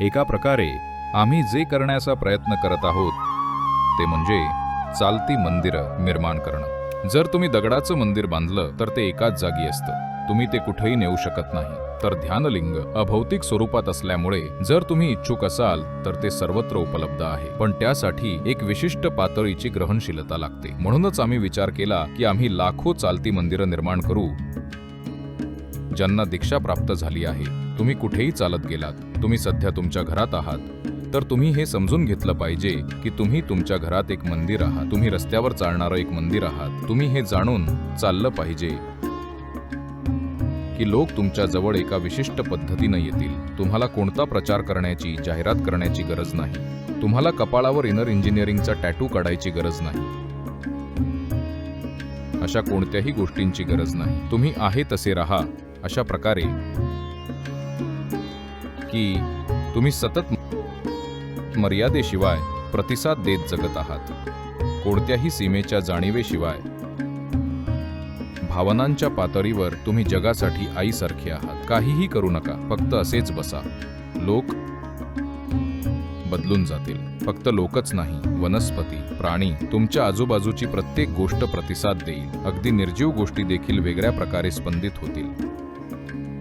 एका प्रकारे आम्ही जे करण्याचा प्रयत्न करत आहोत ते म्हणजे चालती मंदिरं निर्माण करणं. जर तुम्ही दगडाचं मंदिर बांधलं तर ते एकाच जागी असतं. तुम्ही ते कुठेही नेऊ शकत नाही. तर ध्यानलिंग अभौतिक स्वरूपात असल्यामुळे जर तुम्ही इच्छुक असाल तर ते सर्वत्र उपलब्ध आहे. पण त्यासाठी एक विशिष्ट पातळीची ग्रहणशीलता लागते. म्हणूनच आम्ही विचार केला की आम्ही लाखो चालती मंदिरं निर्माण करू ज्यांना दीक्षा प्राप्त झाली आहे तुम्ही कुठेही चालत गेलात तुम्ही सध्या तुमच्या घरात आहात. तर तुम्ही हे समजून घेतलं पाहिजे की तुम्ही तुमच्या घरात एक मंदिर आहात तुम्ही रस्त्यावर चालणारं एक मंदिर आहात तुम्ही हे जाणून चाललं पाहिजे की लोक तुमच्या जवळ एका विशिष्ट पद्धतीनं येतील. तुम्हाला कोणता प्रचार करण्याची जाहिरात करण्याची गरज नाही. तुम्हाला कपाळावर इनर इंजिनिअरिंगचा टॅटू काढायची गरज नाही. अशा कोणत्याही गोष्टींची गरज नाही. तुम्ही आहे तसे राहा अशा प्रकारे की तुम्ही सतत मर्यादेशिवाय प्रतिसाद देत जगत आहात. कोणत्याही सीमेच्या जाणीवेशिवाय. भावनांच्या पातळीवर तुम्ही जगासाठी आईसारखे आहात. काहीही करू नका. फक्त असेच बसा. लोक बदलून जातील. फक्त लोकच नाही वनस्पती प्राणी तुमच्या आजूबाजूची प्रत्येक गोष्ट प्रतिसाद देईल. अगदी निर्जीव गोष्टी देखील वेगळ्या प्रकारे स्पंदित होतील. Thank you.